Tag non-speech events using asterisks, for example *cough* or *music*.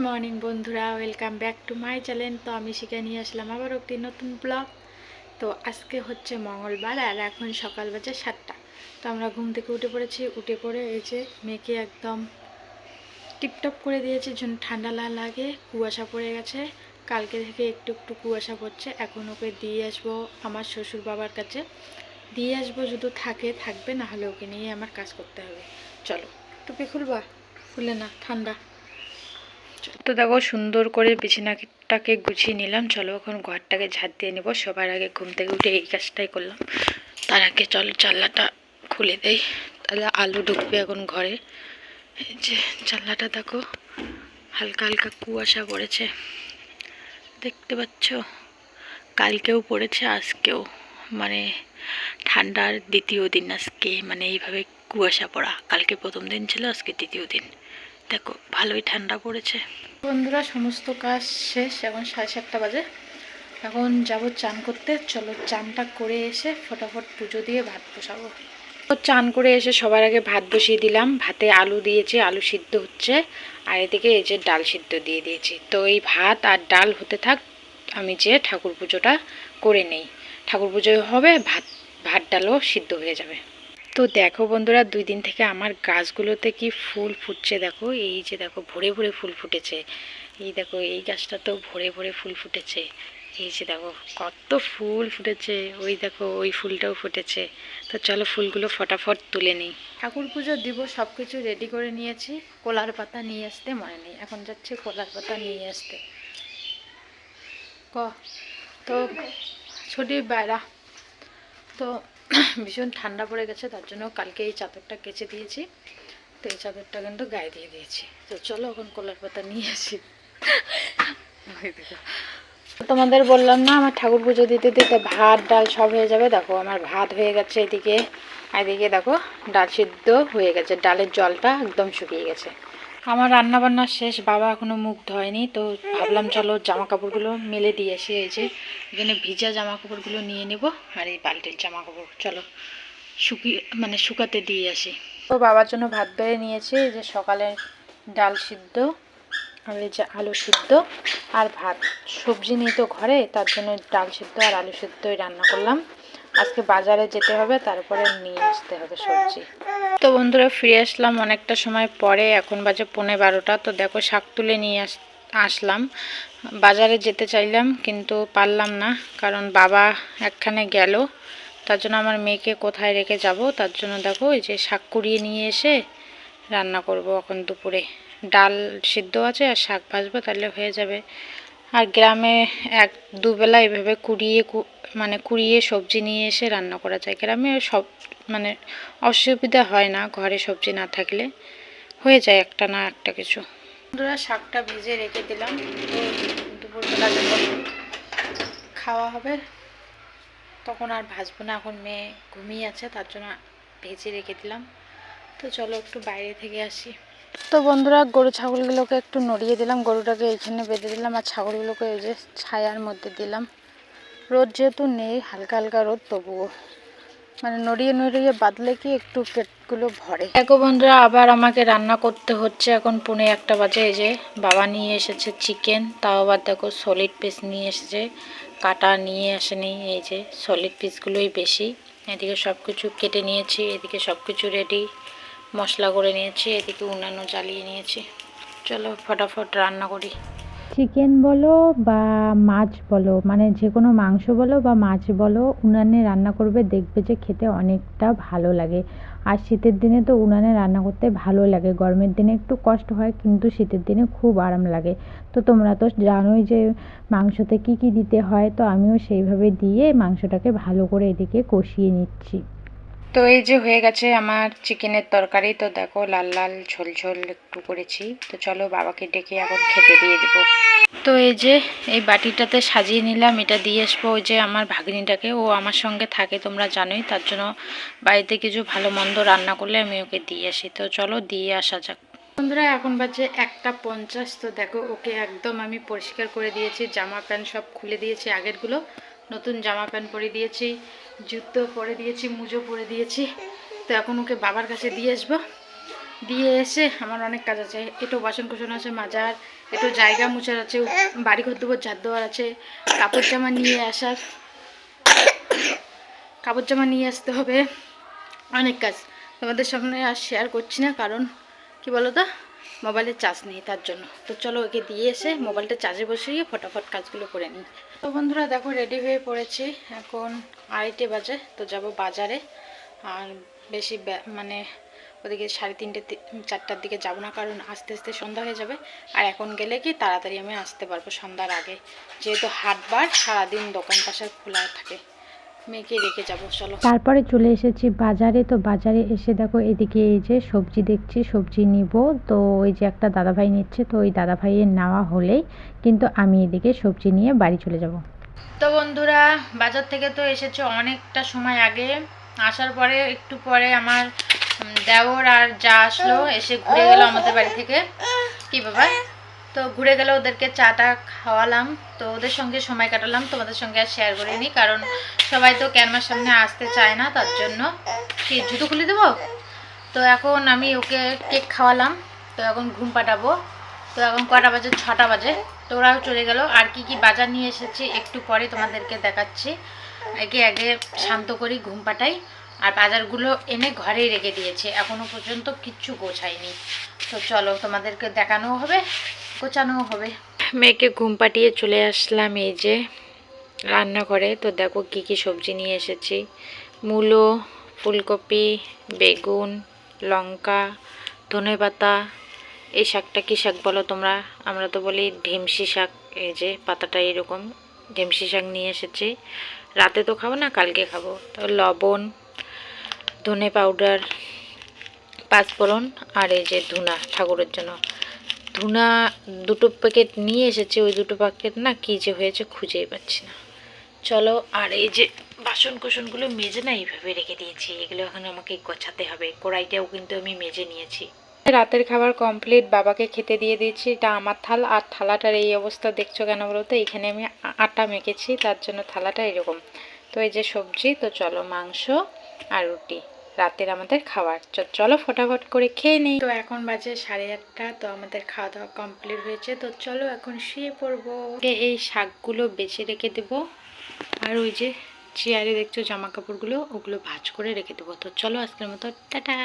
Morning বন্ধুরা, welcome back to my channel. তো আমি শিখে নিয়ে আসলাম আবার একটি নতুন ব্লগ। তো আজকে হচ্ছে মঙ্গলবার আর এখন সকাল বাজে সাতটা। তো আমরা ঘুম থেকে উঠে পড়েছি। উঠে পড়ে এই যে মেয়েকে একদম টিপটপ করে দিয়েছি। জন্য ঠান্ডা না লাগে, কুয়াশা পড়ে গেছে। কালকে থেকে একটু একটু কুয়াশা পড়ছে। এখন ওকে দিয়ে আসব আমার শ্বশুর বাবার কাছে। দিয়ে আসব যদি থাকে, থাকবে, না হলে ওকে নিয়ে আমার কাজ করতে হবে। চলো, টুপি খুলবা? খুলে না, ঠান্ডা। তো দেখো সুন্দর করে বিছানাটাকে গুছিয়ে নিলাম। চলো এখন ঘরটাকে ঝাড় দিয়ে নেব। সবার আগে ঘুম থেকে উঠে এই কাজটাই করলাম। তার আগে চলো জানলাটা খুলে দেই। তাহলে আলো ঢুকবে এখন ঘরে। এই যে জানলাটা দেখো, হালকা হালকা কুয়াশা পড়েছে। দেখতে পাচ্ছ? কালকেও পড়েছে, আজকেও। মানে ঠান্ডার দ্বিতীয় দিন আজকে। মানে এইভাবে কুয়াশা পড়া। কালকে প্রথম দিন ছিল, আজকে দ্বিতীয় দিন। দেখো, ভালোই ঠান্ডা পড়েছে। বন্ধুরা, সমস্ত কাজ শেষ, এখন সাড়ে সাতটা বাজে। এখন যাব চান করতে। চলো চানটা করে এসে ফটাফট পুজো দিয়ে ভাত বসাবো। তো চান করে এসে সবার আগে ভাত বসিয়ে দিলাম। ভাতে আলু দিয়েছি, আলু সিদ্ধ হচ্ছে। আর এদিকে এই যে ডাল সিদ্ধ দিয়ে দিয়েছি। তো এই ভাত আর ডাল হতে থাক, আমি যে ঠাকুর পুজোটা করে নেই। ঠাকুর পুজো হবে, ভাত ভাত ডালও সিদ্ধ হয়ে যাবে। তো দেখো বন্ধুরা, দুই দিন থেকে আমার গাছগুলোতে কি ফুল ফুটছে দেখো। এই যে দেখো, ভরে ভরে ফুল ফুটেছে। এই দেখো, এই গাছটা তো ভরে ভরে ফুল ফুটেছে। এই যে দেখো, কত ফুল ফুটেছে। ওই দেখো, ওই ফুলটাও ফুটেছে। তো চলো ফুলগুলো ফটাফট তুলে নিই। ঠাকুর পুজো দিব সব কিছু রেডি করে নিয়েছি। কলার পাতা নিয়ে আসতে মনে নেই। এখন যাচ্ছে কলার পাতা নিয়ে আসতে। ক? তো ছুটি বাইরা তো *coughs* ভীষণ ঠান্ডা পড়ে গেছে, তার জন্য কালকে এই চাদরটা কেচে দিয়েছি। তো এই চাদরটা কিন্তু গায়ে দিয়ে দিয়েছি। তো চলো এখন কলার পাতা নিয়ে আসি। *laughs* তোমাদের বললাম না, আমার ঠাকুর পুজো দিতে দিতে ভাত, ডাল সব হয়ে যাবে। দেখো, আমার ভাত হয়ে গেছে এদিকে। এদিকে দেখো, ডাল সিদ্ধ হয়ে গেছে। ডালের জলটা একদম শুকিয়ে গেছে। আমার রান্না বান্না শেষ, বাবা এখনও মুখ ধোয়নি, তো ভাবলাম চলো জামা কাপড়গুলো মেলে দিয়ে আসি, এই যে এখানে ভিজা জামা কাপড়গুলো নিয়ে নেব আর এই বালতির জামা কাপড় চলো শুকিয়ে মানে শুকাতে দিয়ে আসি। তো বাবার জন্য ভাত বেড়ে নিয়েছি, এই যে সকালে ডাল সিদ্ধ আর এই যে আলু সিদ্ধ আর ভাত। সবজি নিয়ে তো ঘরে, তার জন্য ডাল সিদ্ধ আর আলু সিদ্ধই রান্না করলাম। আজকে বাজারে যেতে হবে, তারপরে নিয়ে আসতে হবে সবজি। তো বন্ধুরা, ফিরে আসলাম অনেকটা সময় পরে, এখন বাজে পৌনে বারোটা। তো দেখো, শাক তুলে নিয়ে আস, আসলাম। বাজারে যেতে চাইলাম, কিন্তু পারলাম না, কারণ বাবা একখানে গেল। তার জন্য আমার মেয়েকে কোথায় রেখে যাব? তার জন্য দেখো এই যে শাক কুড়িয়ে নিয়ে এসে রান্না করব এখন দুপুরে। ডাল সিদ্ধ আছে আর শাক ভাজবো, তাহলে হয়ে যাবে। আর গ্রামে এক দুবেলা এভাবে কুড়িয়ে মানে কুড়িয়ে সবজি নিয়ে এসে রান্না করা যায়। গ্রামে সব মানে অসুবিধা হয় না, ঘরে সবজি না থাকলে। হয়ে যায় একটা না একটা কিছু। বন্ধুরা, শাকটা ভেজে রেখে দিলাম। দুপুরবেলা খাওয়া হবে, তখন আর ভাজবো না। এখন মেয়ে ঘুমিয়ে আছে, তার জন্য ভেজে রেখে দিলাম। তো চলো একটু বাইরে থেকে আসি। তো বন্ধুরা, গরু ছাগলগুলোকে একটু নড়িয়ে দিলাম, গরুটাকে এইখানে বেঁধে দিলাম আর ছাগলগুলোকে এই যে ছায়ার মধ্যে দিলাম। রোদ যেহেতু নেই, হালকা হালকা রোদ, তবুও। মানে নড়িয়ে নড়িয়ে বাদলে কি একটু পেটগুলো ভরে। দেখো বন্ধুরা, আবার আমাকে রান্না করতে হচ্ছে। এখন পুনে একটা বাজে, এই যে বাবা নিয়ে এসেছে চিকেন, তাও আবার দেখো সলিড পিস নিয়ে এসেছে, কাটা নিয়ে আসেনি, এই যে সলিড পিসগুলোই বেশি। এদিকে সব কিছু কেটে নিয়েছি, এদিকে সব কিছু রেডি মশলা করে নিয়েছি, এদিকে উনানো জ্বালিয়ে নিয়েছি। চলো ফটাফট রান্না করি। চিকেন বলো বা মাছ বলো মানে যে কোনো মাংস বলো বা মাছ বলো, উনানে রান্না করবে, দেখবে যে খেতে অনেকটা ভালো লাগে। আর শীতের দিনে তো উনানে রান্না করতে ভালো লাগে। গরমের দিনে একটু কষ্ট হয়, কিন্তু শীতের দিনে খুব আরাম লাগে। তো তোমরা তো জানোই যে মাংসতে কি কি দিতে হয়, তো আমিও সেইভাবে দিয়ে মাংসটাকে ভালো করে এদিকে কষিয়ে নিচ্ছি। তো এই যে হয়ে গেছে আমার চিকেনের তরকারি। তো দেখো, লাল লাল, ঝোল ঝোল একটু করেছি। তো চলো বাবাকে ডেকে এখন খেতে দিয়ে দেবো। তো এই যে, এই বাটিটাতে সাজিয়ে নিলাম। এটা দিয়ে আসব ওই যে আমার ভাগ্নিটাকে। ও আমার সঙ্গে থাকে, তোমরা জানোই। তার জন্য বাড়িতে কিছু ভালো মন্দ রান্না করলে আমি ওকে দিয়ে আসি। তো চলো দিয়ে আসা যাক। বন্ধুরা, এখন বাজে একটা পঞ্চাশ। তো দেখো, ওকে একদম আমি পরিষ্কার করে দিয়েছি। জামা প্যান্ট সব খুলে দিয়েছি আগেরগুলো। নতুন জামা প্যান্ট পরে দিয়েছি, জুতো পরে দিয়েছি, মুজো পরে দিয়েছি। তো এখন ওকে বাবার কাছে দিয়ে আসব। দিয়ে এসে আমার অনেক কাজ আছে। একটু বাসন কুসন আছে, মাজার একটু জায়গা মুছার আছে বাড়ি ঘর দুপুর ঝাড় দেওয়ার আছে, কাপড় জামা নিয়ে আসার। কাপড় জামা নিয়ে আসতে হবে। অনেক কাজ। তোমাদের সামনে আর শেয়ার করছি না, কারণ কি বলো তো মোবাইলের চার্জ নেই তার জন্য। তো চলো ওকে দিয়ে এসে মোবাইলটা চার্জে বসিয়ে ফটাফট কাজগুলো করে নিই। তো বন্ধুরা দেখো রেডি হয়ে পড়েছি। এখন আড়াইটে বাজে, তো যাব বাজারে। আর বেশি মানে ওদিকে সাড়ে তিনটে চারটার দিকে যাব না, কারণ আস্তে আস্তে সন্ধ্যা হয়ে যাবে। আর এখন গেলে কি তাড়াতাড়ি আমি আসতে পারব সন্ধ্যার আগে। যেহেতু হাটবার, সারাদিন দোকান পাশার খোলা থাকে। মেয়েকে রেখে যাব চলো। তারপরে চলে এসেছি বাজারে। তো বাজারে এসে দেখো এদিকে এই যে সবজি দেখছি সবজি নিব। তো ওই যে একটা দাদাভাই নিচ্ছে তো ওই দাদাভাইয়ের নেওয়া হলেই কিন্তু আমি এদিকে সবজি নিয়ে বাড়ি চলে যাব। তো বন্ধুরা বাজার থেকে তো এসেছে অনেকটা সময় আগে। আসার পরে একটু পরে আমার দেওর আর যা আসলো এসে ঘুরে গেল আমাদের বাড়ি থেকে। কি বাবা? তো ঘুরে গেলে ওদেরকে চাটা খাওয়ালাম, তো ওদের সঙ্গে সময় কাটালাম, তোমাদের সঙ্গে আর শেয়ার করিনি, কারণ সবাই তো ক্যানমার সামনে আসতে চায় না, তার জন্য। কি, জুতো খুলে দেবো? তো এখন আমি ওকে কেক খাওয়ালাম, তো এখন ঘুম পাঠাবো তো এখন কটা বাজে? ছটা বাজে। তো ওরাও চলে গেল। আর কি কি বাজার নিয়ে এসেছি একটু পরে তোমাদেরকে দেখাচ্ছি। আগে আগে শান্ত করি, ঘুম পাঠাই আর বাজারগুলো এনে ঘরেই রেখে দিয়েছে। এখনও পর্যন্ত কিচ্ছু গোছায়নি তো চলো তোমাদেরকে দেখানোও হবে। গোছানোও হবে। মেয়েকে ঘুম পাঠিয়ে চলে আসলাম এই যে রান্নাঘরে। তো দেখো কি কি সবজি নিয়ে এসেছি। মূলো, ফুলকপি, বেগুন, লঙ্কা, ধনে পাতা। এই শাকটা কি শাক বলো তোমরা? আমরা তো বলি ঢেমসি শাক। এই যে পাতাটা এরকম ঢেমসি শাক নিয়ে এসেছি। রাতে তো খাব না, কালকে খাব। তো লবণ, ধনে পাউডার, পাঁচফোড়ন আর এই যে ধুনা ঠাকুরের জন্য। ধুনা দুটো প্যাকেট নিয়ে এসেছি, ওই দুটো প্যাকেট না কী যে হয়েছে খুঁজেই পাচ্ছি না। চলো, আর এই যে বাসন কুসনগুলো মেজে না এইভাবে রেখে দিয়েছি, এগুলো এখন আমাকে গোছাতে হবে। কড়াইটাও কিন্তু আমি মেজে নিয়েছি। রাতের খাবার কমপ্লিট বাবাকে খেতে দিয়ে দিয়েছি, এটা আমার থাল, আর থালাটার এই অবস্থা দেখছ কেন বলো তো? এখানে আমি আটা মেখেছি, তার জন্য থালাটা এরকম। তো এই যে সবজি, তো চলো মাংস আর রুটি। রাতের আমাদের খাবার। চলো ফটাফট করে খেয়ে নেই। তো এখন বাজে সাড়ে আটটা, তো আমাদের খাওয়া দাওয়া কমপ্লিট হয়েছে। তো চলো এখন শুয়ে পড়ব। এই শাকগুলো বেছে রেখে দেব। আর ওই যে চেয়ারে দেখছ জামা কাপড়গুলো ওগুলো ভাজ করে রেখে দেবো। তো চলো আজকের মতো, টাটা!